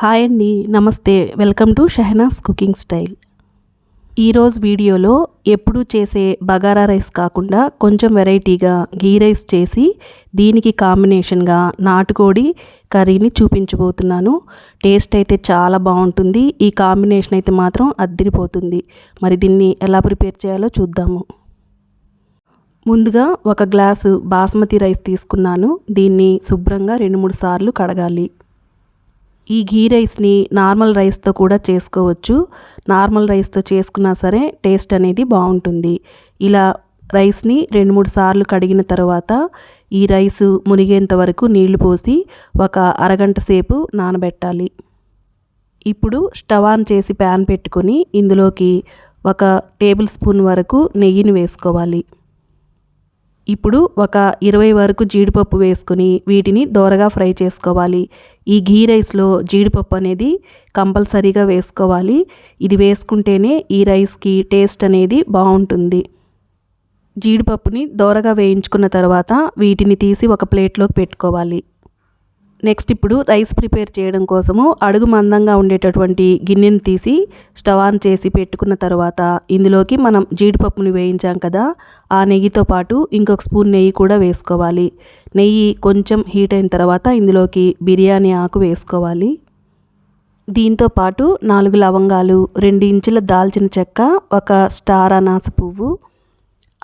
Hi అండి నమస్తే. Welcome to Shehnaz cooking style. ఈరోజు వీడియోలో ఎప్పుడు చేసే బగారా రైస్ కాకుండా కొంచెం వెరైటీగా గీ రైస్ చేసి దీనికి కాంబినేషన్గా నాటుకోడి కర్రీని చూపించబోతున్నాను. టేస్ట్ అయితే చాలా బాగుంటుంది. ఈ కాంబినేషన్ అయితే మాత్రం అద్దరిపోతుంది. మరి దీన్ని ఎలా ప్రిపేర్ చేయాలో చూద్దాము. ముందుగా ఒక గ్లాసు బాస్మతి రైస్ తీసుకున్నాను. దీన్ని శుభ్రంగా రెండు మూడు సార్లు కడగాలి. ఈ ఘీ రైస్ని నార్మల్ రైస్తో కూడా చేసుకోవచ్చు. నార్మల్ రైస్తో చేసుకున్నా సరే టేస్ట్ అనేది బాగుంటుంది. ఇలా రైస్ని రెండు మూడు సార్లు కడిగిన తర్వాత ఈ రైస్ మునిగేంత వరకు నీళ్ళు పోసి ఒక అరగంట సేపు నానబెట్టాలి. ఇప్పుడు స్టవ్ ఆన్ చేసి ప్యాన్ పెట్టుకొని ఇందులోకి ఒక టేబుల్ స్పూన్ వరకు నెయ్యిని వేసుకోవాలి. ఇప్పుడు ఒక ఇరవై వరకు జీడిపప్పు వేసుకుని వీటిని దోరగా ఫ్రై చేసుకోవాలి. ఈ ఘీ రైస్లో జీడిపప్పు అనేది కంపల్సరీగా వేసుకోవాలి. ఇది వేసుకుంటేనే ఈ రైస్కి టేస్ట్ అనేది బాగుంటుంది. జీడిపప్పుని దోరగా వేయించుకున్న తర్వాత వీటిని తీసి ఒక ప్లేట్లోకి పెట్టుకోవాలి. నెక్స్ట్ ఇప్పుడు రైస్ ప్రిపేర్ చేయడం కోసము అడుగు మందంగా ఉండేటటువంటి గిన్నెను తీసి స్టవ్ ఆన్ చేసి పెట్టుకున్న తర్వాత ఇందులోకి మనం జీడిపప్పుని వేయించాం కదా ఆ నెయ్యితో పాటు ఇంకొక స్పూన్ నెయ్యి కూడా వేసుకోవాలి. నెయ్యి కొంచెం హీట్ అయిన తర్వాత ఇందులోకి బిర్యానీ ఆకు వేసుకోవాలి. దీంతో పాటు నాలుగు లవంగాలు రెండు ఇంచుల దాల్చిన చెక్క ఒక స్టార్ అనాస పువ్వు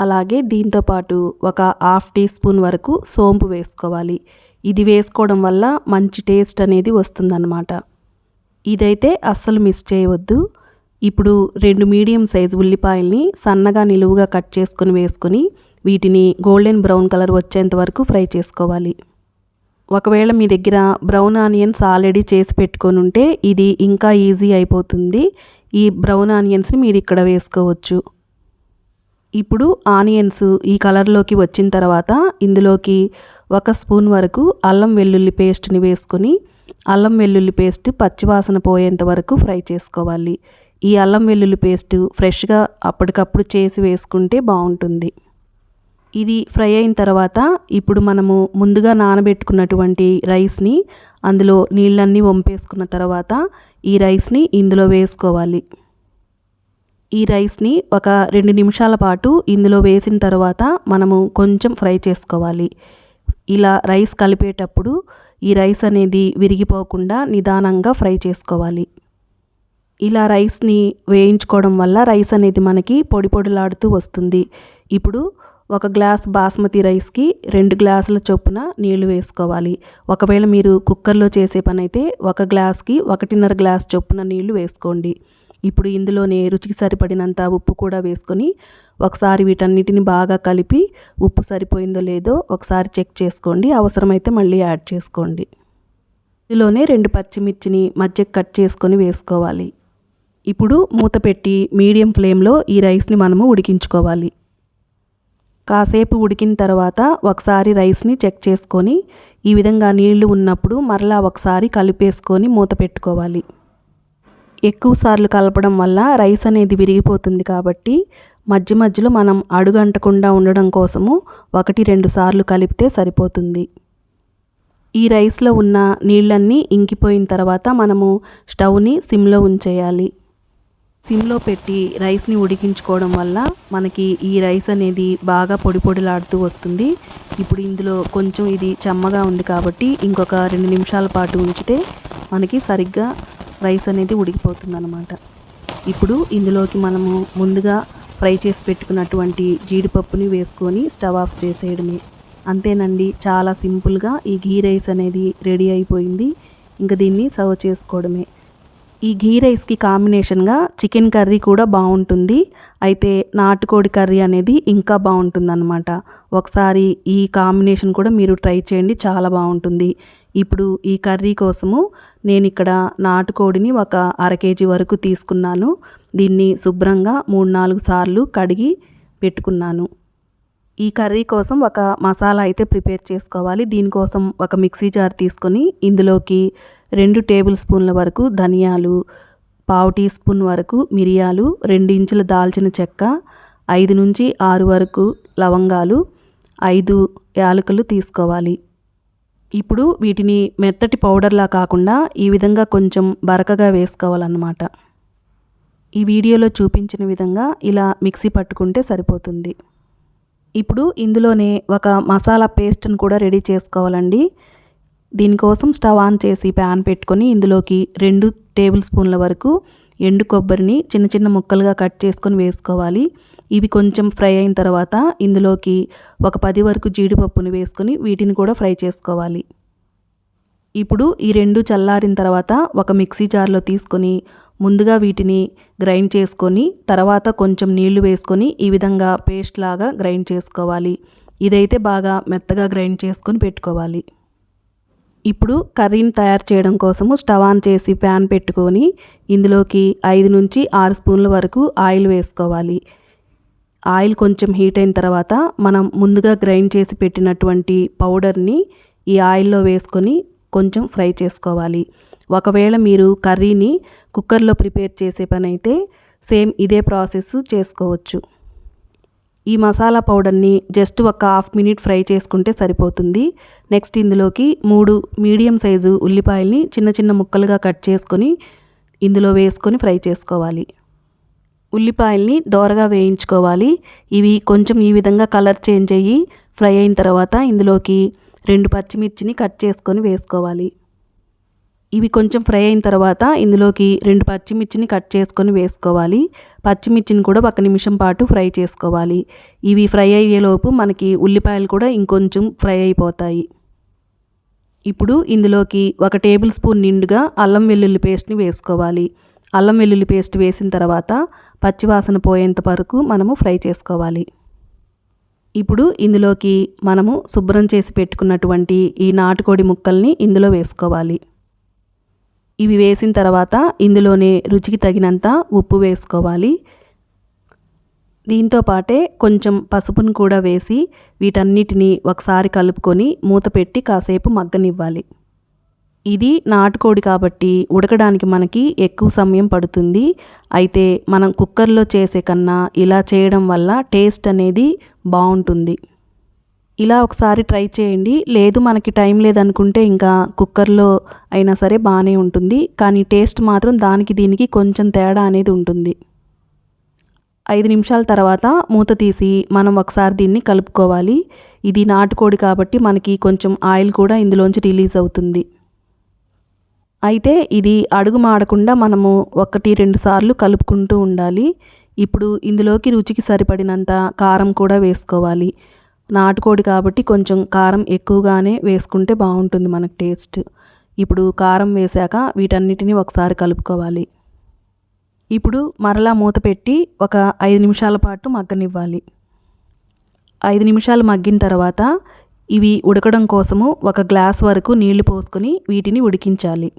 అలాగే దీంతోపాటు ఒక హాఫ్ టీ స్పూన్ వరకు సోంపు వేసుకోవాలి. ఇది వేసుకోవడం వల్ల మంచి టేస్ట్ అనేది వస్తుందన్నమాట. ఇదైతే అస్సలు మిస్ చేయవద్దు. ఇప్పుడు రెండు మీడియం సైజు ఉల్లిపాయల్ని సన్నగా నిలువుగా కట్ చేసుకొని వేసుకొని వీటిని గోల్డెన్ బ్రౌన్ కలర్ వచ్చేంత వరకు ఫ్రై చేసుకోవాలి. ఒకవేళ మీ దగ్గర బ్రౌన్ ఆనియన్స్ ఆల్రెడీ చేసి పెట్టుకొని ఉంటే ఇది ఇంకా ఈజీ అయిపోతుంది. ఈ బ్రౌన్ ఆనియన్స్ని మీరు ఇక్కడ వేసుకోవచ్చు. ఇప్పుడు ఆనియన్స్ ఈ కలర్లోకి వచ్చిన తర్వాత ఇందులోకి ఒక స్పూన్ వరకు అల్లం వెల్లుల్లి పేస్ట్ని వేసుకొని అల్లం వెల్లుల్లి పేస్ట్ పచ్చివాసన పోయేంత వరకు ఫ్రై చేసుకోవాలి. ఈ అల్లం వెల్లుల్లి పేస్ట్ ఫ్రెష్గా అప్పటికప్పుడు చేసి వేసుకుంటే బాగుంటుంది. ఇది ఫ్రై అయిన తర్వాత ఇప్పుడు మనము ముందుగా నానబెట్టుకున్నటువంటి రైస్ని అందులో నీళ్ళన్నీ వంపేసుకున్న తర్వాత ఈ రైస్ని ఇందులో వేసుకోవాలి. ఈ రైస్ని ఒక రెండు నిమిషాల పాటు ఇందులో వేసిన తర్వాత మనము కొంచెం ఫ్రై చేసుకోవాలి. ఇలా రైస్ కలిపేటప్పుడు ఈ రైస్ అనేది విరిగిపోకుండా నిదానంగా ఫ్రై చేసుకోవాలి. ఇలా రైస్ని వేయించుకోవడం వల్ల రైస్ అనేది మనకి పొడి పొడిలాడుతూ వస్తుంది. ఇప్పుడు ఒక గ్లాస్ బాస్మతి రైస్కి రెండు గ్లాసుల చొప్పున నీళ్ళు వేసుకోవాలి. ఒకవేళ మీరు కుక్కర్లో చేసే పని అయితే ఒక గ్లాస్కి ఒకటిన్నర గ్లాస్ చొప్పున నీళ్ళు వేసుకోండి. ఇప్పుడు ఇందులోనే రుచికి సరిపడినంత ఉప్పు కూడా వేసుకొని ఒకసారి వీటన్నిటిని బాగా కలిపి ఉప్పు సరిపోయిందో లేదో ఒకసారి చెక్ చేసుకోండి. అవసరమైతే మళ్ళీ యాడ్ చేసుకోండి. ఇందులోనే రెండు పచ్చిమిర్చిని మధ్యకి కట్ చేసుకొని వేసుకోవాలి. ఇప్పుడు మూత పెట్టి మీడియం ఫ్లేమ్లో ఈ రైస్ని మనము ఉడికించుకోవాలి. కాసేపు ఉడికిన తర్వాత ఒకసారి రైస్ని చెక్ చేసుకొని ఈ విధంగా నీళ్ళు ఉన్నప్పుడు మరలా ఒకసారి కలిపేసుకొని మూత పెట్టుకోవాలి. ఎక్కువ సార్లు కలపడం వల్ల రైస్ అనేది విరిగిపోతుంది కాబట్టి మధ్య మధ్యలో మనం అడుగంటకుండా ఉండడం కోసము ఒకటి రెండు సార్లు కలిపితే సరిపోతుంది. ఈ రైస్లో ఉన్న నీళ్ళన్నీ ఇంకిపోయిన తర్వాత మనము స్టవ్ని సిమ్లో ఉంచేయాలి. సిమ్లో పెట్టి రైస్ని ఉడికించుకోవడం వల్ల మనకి ఈ రైస్ అనేది బాగా పొడి పొడిలాడుతూ వస్తుంది. ఇప్పుడు ఇందులో కొంచెం ఇది చెమ్మగా ఉంది కాబట్టి ఇంకొక రెండు నిమిషాల పాటు ఉంచితే మనకి సరిగ్గా రైస్ అనేది ఉడికిపోతుంది అనమాట ఇప్పుడు ఇందులోకి మనము ముందుగా ఫ్రై చేసి పెట్టుకున్నటువంటి జీడిపప్పుని వేసుకొని స్టవ్ ఆఫ్ చేసేయడమే. అంతేనండి చాలా సింపుల్గా ఈ ఘీ రైస్ అనేది రెడీ అయిపోయింది. ఇంకా దీన్ని సర్వ్ చేసుకోవడమే. ఈ ఘీ రైస్కి కాంబినేషన్గా చికెన్ కర్రీ కూడా బాగుంటుంది. అయితే నాటుకోడి కర్రీ అనేది ఇంకా బాగుంటుంది అనమాట ఒకసారి ఈ కాంబినేషన్ కూడా మీరు ట్రై చేయండి చాలా బాగుంటుంది. ఇప్పుడు ఈ కర్రీ కోసము నేను ఇక్కడ నాటుకోడిని ఒక అర కేజీ వరకు తీసుకున్నాను. దీన్ని శుభ్రంగా మూడు నాలుగు సార్లు కడిగి పెట్టుకున్నాను. ఈ కర్రీ కోసం ఒక మసాలా అయితే ప్రిపేర్ చేసుకోవాలి. దీనికోసం ఒక మిక్సీ జార్ తీసుకొని ఇందులోకి రెండు టేబుల్ స్పూన్ల వరకు ధనియాలు పావు టీ స్పూన్ వరకు మిరియాలు రెండు ఇంచుల దాల్చిన చెక్క ఐదు నుంచి ఆరు వరకు లవంగాలు ఐదు యాలకులు తీసుకోవాలి. ఇప్పుడు వీటిని మెత్తటి పౌడర్లా కాకుండా ఈ విధంగా కొంచెం బరకగా వేసుకోవాలన్నమాట. ఈ వీడియోలో చూపించిన విధంగా ఇలా మిక్సీ పట్టుకుంటే సరిపోతుంది. ఇప్పుడు ఇందులోనే ఒక మసాలా పేస్ట్ని కూడా రెడీ చేసుకోవాలండి. దీనికోసం స్టవ్ ఆన్ చేసి ప్యాన్ పెట్టుకొని ఇందులోకి రెండు టేబుల్ స్పూన్ల వరకు ఎండు కొబ్బరిని చిన్న చిన్న ముక్కలుగా కట్ చేసుకొని వేసుకోవాలి. ఇవి కొంచెం ఫ్రై అయిన తర్వాత ఇందులోకి ఒక పది వరకు జీడిపప్పుని వేసుకొని వీటిని కూడా ఫ్రై చేసుకోవాలి. ఇప్పుడు ఈ రెండు చల్లారిన తర్వాత ఒక మిక్సీ జార్లో తీసుకొని ముందుగా వీటిని గ్రైండ్ చేసుకొని తర్వాత కొంచెం నీళ్ళు వేసుకొని ఈ విధంగా పేస్ట్ లాగా గ్రైండ్ చేసుకోవాలి. ఇదైతే బాగా మెత్తగా గ్రైండ్ చేసుకొని పెట్టుకోవాలి. ఇప్పుడు కర్రీని తయారు చేయడం కోసము స్టవ్ ఆన్ చేసి ప్యాన్ పెట్టుకొని ఇందులోకి ఐదు నుంచి ఆరు స్పూన్ల వరకు ఆయిల్ వేసుకోవాలి. ఆయిల్ కొంచెం హీట్ అయిన తర్వాత మనం ముందుగా గ్రైండ్ చేసి పెట్టినటువంటి పౌడర్ని ఈ ఆయిల్లో వేసుకొని కొంచెం ఫ్రై చేసుకోవాలి. ఒకవేళ మీరు కర్రీని కుక్కర్లో ప్రిపేర్ చేసే పని అయితే సేమ్ ఇదే ప్రాసెస్ చేసుకోవచ్చు. ఈ మసాలా పౌడర్ని జస్ట్ ఒక హాఫ్ మినిట్ ఫ్రై చేసుకుంటే సరిపోతుంది. నెక్స్ట్ ఇందులోకి మూడు మీడియం సైజు ఉల్లిపాయల్ని చిన్న చిన్న ముక్కలుగా కట్ చేసుకొని ఇందులో వేసుకొని ఫ్రై చేసుకోవాలి. ఉల్లిపాయల్ని దోరగా వేయించుకోవాలి. ఇవి కొంచెం ఈ విధంగా కలర్ చేంజ్ అయ్యి ఫ్రై అయిన తర్వాత ఇందులోకి రెండు పచ్చిమిర్చిని కట్ చేసుకొని వేసుకోవాలి. ఇవి కొంచెం ఫ్రై అయిన తర్వాత ఇందులోకి రెండు పచ్చిమిర్చిని కట్ చేసుకొని వేసుకోవాలి. పచ్చిమిర్చిని కూడా ఒక నిమిషం పాటు ఫ్రై చేసుకోవాలి. ఇవి ఫ్రై అయ్యేలోపు మనకి ఉల్లిపాయలు కూడా ఇంకొంచెం ఫ్రై అయిపోతాయి. ఇప్పుడు ఇందులోకి ఒక టేబుల్ స్పూన్ నిండుగా అల్లం వెల్లుల్లి పేస్ట్ని వేసుకోవాలి. అల్లం వెల్లుల్లి పేస్ట్ వేసిన తర్వాత పచ్చివాసన పోయేంత వరకు మనము ఫ్రై చేసుకోవాలి. ఇప్పుడు ఇందులోకి మనము శుభ్రం చేసి పెట్టుకున్నటువంటి ఈ నాటుకోడి ముక్కల్ని ఇందులో వేసుకోవాలి. ఇవి వేసిన తర్వాత ఇందులోనే రుచికి తగినంత ఉప్పు వేసుకోవాలి. దీంతో పాటే కొంచెం పసుపును కూడా వేసి వీటన్నిటిని ఒకసారి కలుపుకొని మూత పెట్టి కాసేపు మగ్గనివ్వాలి. ఇది నాటుకోడి కాబట్టి ఉడకడానికి మనకి ఎక్కువ సమయం పడుతుంది. అయితే మనం కుక్కర్లో చేసే కన్నా ఇలా చేయడం వల్ల టేస్ట్ అనేది బాగుంటుంది. ఇలా ఒకసారి ట్రై చేయండి. లేదు మనకి టైం లేదనుకుంటే ఇంకా కుక్కర్లో అయినా సరే బాగానే ఉంటుంది. కానీ టేస్ట్ మాత్రం దానికి దీనికి కొంచెం తేడా అనేది ఉంటుంది. ఐదు నిమిషాల తర్వాత మూత తీసి మనం ఒకసారి దీన్ని కలుపుకోవాలి. ఇది నాటుకోడి కాబట్టి మనకి కొంచెం ఆయిల్ కూడా ఇందులోంచి రిలీజ్ అవుతుంది. అయితే ఇది అడుగు మాడకుండా మనము ఒకటి రెండు సార్లు కలుపుకుంటూ ఉండాలి. ఇప్పుడు ఇందులోకి రుచికి సరిపడినంత కారం కూడా వేసుకోవాలి. నాటుకోడి కాబట్టి కొంచెం కారం ఎక్కువగానే వేసుకుంటే బాగుంటుంది మనకు టేస్ట్. ఇప్పుడు కారం వేశాక వీటన్నిటిని ఒకసారి కలుపుకోవాలి. ఇప్పుడు మరలా మూత పెట్టి ఒక ఐదు నిమిషాల పాటు మగ్గనివ్వాలి. ఐదు నిమిషాలు మగ్గిన తర్వాత ఇవి ఉడకడం కోసము ఒక గ్లాస్ వరకు నీళ్ళు పోసుకొని వీటిని ఉడికించాలి.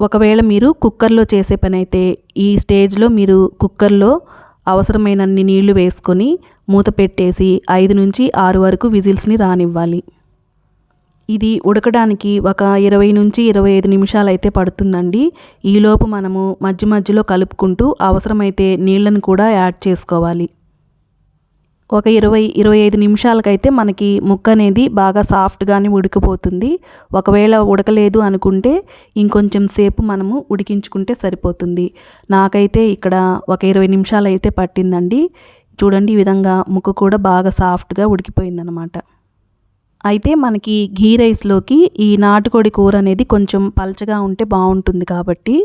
ఒకవేళ మీరు కుక్కర్లో చేసే పని అయితే ఈ స్టేజ్లో మీరు కుక్కర్లో అవసరమైనన్ని నీళ్ళు వేసుకొని మూత పెట్టేసి ఐదు నుంచి ఆరు వరకు విజిల్స్ని రానివ్వాలి. ఇది ఉడకడానికి ఒక ఇరవై నుంచి ఇరవై ఐదు నిమిషాలు అయితే పడుతుందండి ఈలోపు మనము మధ్య మధ్యలో కలుపుకుంటూ అవసరమైతే నీళ్ళను కూడా యాడ్ చేసుకోవాలి. ఒక ఇరవై ఇరవై ఐదు నిమిషాలకైతే మనకి ముక్క అనేది బాగా సాఫ్ట్గానే ఉడికిపోతుంది. ఒకవేళ ఉడకలేదు అనుకుంటే ఇంకొంచెం సేపు మనము ఉడికించుకుంటే సరిపోతుంది. నాకైతే ఇక్కడ ఒక ఇరవై నిమిషాలు అయితే పట్టిందండి. చూడండి ఈ విధంగా ముక్క కూడా బాగా సాఫ్ట్గా ఉడికిపోయిందనమాట అయితే మనకి ఘీ రైస్లోకి ఈ నాటుకోడి కూర అనేది కొంచెం పలచగా ఉంటే బాగుంటుంది కాబట్టి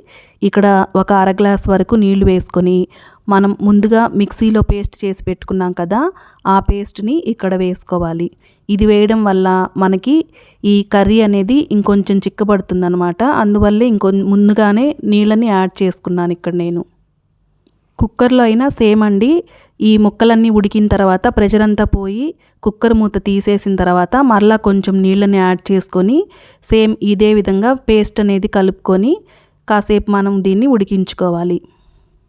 ఇక్కడ ఒక అర గ్లాస్ వరకు నీళ్ళు వేసుకొని మనం ముందుగా మిక్సీలో పేస్ట్ చేసి పెట్టుకున్నాం కదా ఆ పేస్ట్ని ఇక్కడ వేసుకోవాలి. ఇది వేయడం వల్ల మనకి ఈ కర్రీ అనేది ఇంకొంచెం చిక్కబడుతుంది అనమాట అందువల్లే ఇంకొ ముందుగానే నీళ్ళని యాడ్ చేసుకున్నాను ఇక్కడ నేను. కుక్కర్లో అయినా సేమ్ అండి ఈ ముక్కలన్నీ ఉడికిన తర్వాత ప్రెషర్ అంతా పోయి కుక్కర్ మూత తీసేసిన తర్వాత మరలా కొంచెం నీళ్ళని యాడ్ చేసుకొని సేమ్ ఇదే విధంగా పేస్ట్ అనేది కలుపుకొని కాసేపు మనం దీన్ని ఉడికించుకోవాలి.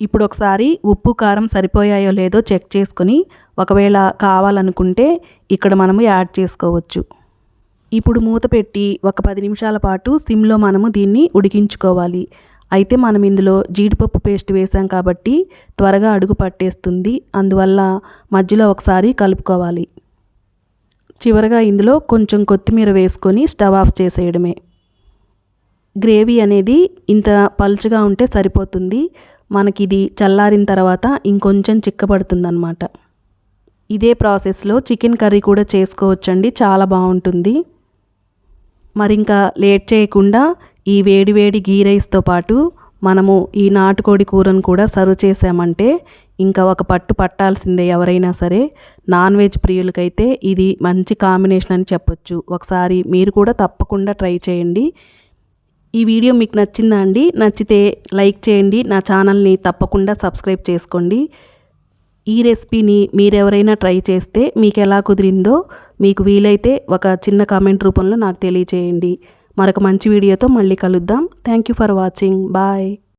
ఇప్పుడు ఒకసారి ఉప్పు కారం సరిపోయాయో లేదో చెక్ చేసుకొని ఒకవేళ కావాలనుకుంటే ఇక్కడ మనము యాడ్ చేసుకోవచ్చు. ఇప్పుడు మూత పెట్టి ఒక పది నిమిషాల పాటు సిమ్లో మనము దీన్ని ఉడికించుకోవాలి. అయితే మనం ఇందులో జీడిపప్పు పేస్ట్ వేసాం కాబట్టి త్వరగా అడుగు పట్టేస్తుంది. అందువల్ల మధ్యలో ఒకసారి కలుపుకోవాలి. చివరగా ఇందులో కొంచెం కొత్తిమీర వేసుకొని స్టవ్ ఆఫ్ చేసేయడమే. గ్రేవీ అనేది ఇంత పలుచగా ఉంటే సరిపోతుంది. మనకి ఇది చల్లారిన తర్వాత ఇంకొంచెం చిక్కబడుతుందన్నమాట. ఇదే ప్రాసెస్లో చికెన్ కర్రీ కూడా చేసుకోవచ్చండి. చాలా బాగుంటుంది. మరి ఇంకా లేట్ చేయకుండా ఈ వేడి వేడి గీ రైస్తో పాటు మనము ఈ నాటుకోడి కూరను కూడా సర్వ్ చేసామంటే ఇంకా ఒక పట్టు పట్టాల్సిందే ఎవరైనా సరే. నాన్ వెజ్ ప్రియులకైతే ఇది మంచి కాంబినేషన్ అని చెప్పొచ్చు. ఒకసారి మీరు కూడా తప్పకుండా ట్రై చేయండి. ఈ వీడియో మీకు నచ్చిందా అండి? నచ్చితే లైక్ చేయండి. నా ఛానల్ని తప్పకుండా సబ్స్క్రైబ్ చేసుకోండి. ఈ రెసిపీని మీరెవరైనా ట్రై చేస్తే మీకు ఎలా కుదిరిందో మీకు వీలైతే ఒక చిన్న కామెంట్ రూపంలో నాకు తెలియచేయండి. మరొక మంచి వీడియోతో మళ్ళీ కలుద్దాం. Thank you for watching bye